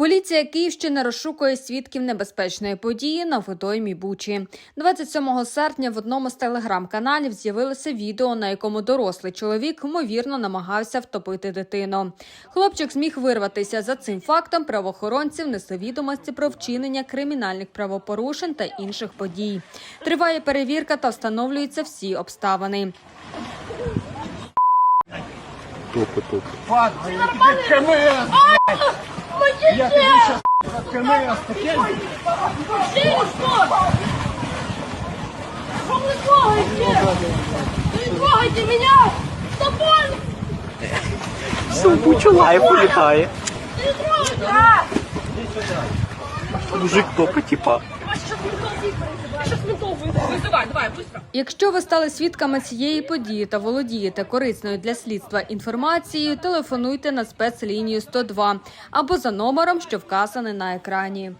Поліція Київщини розшукує свідків небезпечної події на водоймі Бучі. 27 серпня в одному з телеграм-каналів з'явилося відео, на якому дорослий чоловік ймовірно намагався втопити дитину. Хлопчик зміг вирватися. За цим фактом правоохоронців несли відомості про вчинення кримінальних правопорушень та інших подій. Триває перевірка та встановлюються всі обставини. Топи, топи. Помощи! Я тебе сейчас открою раз таким. Через что? Вы трогаете! Вы трогаете меня! Собой! Сумку Чулаев улетает. Не трогайте! А? Мужик топа типа. Сейчас ментов вызывай. Вызывай, давай, быстро. Якщо ви стали свідками цієї події та володієте корисною для слідства інформацією, телефонуйте на спецлінію 102 або за номером, що вказаний на екрані.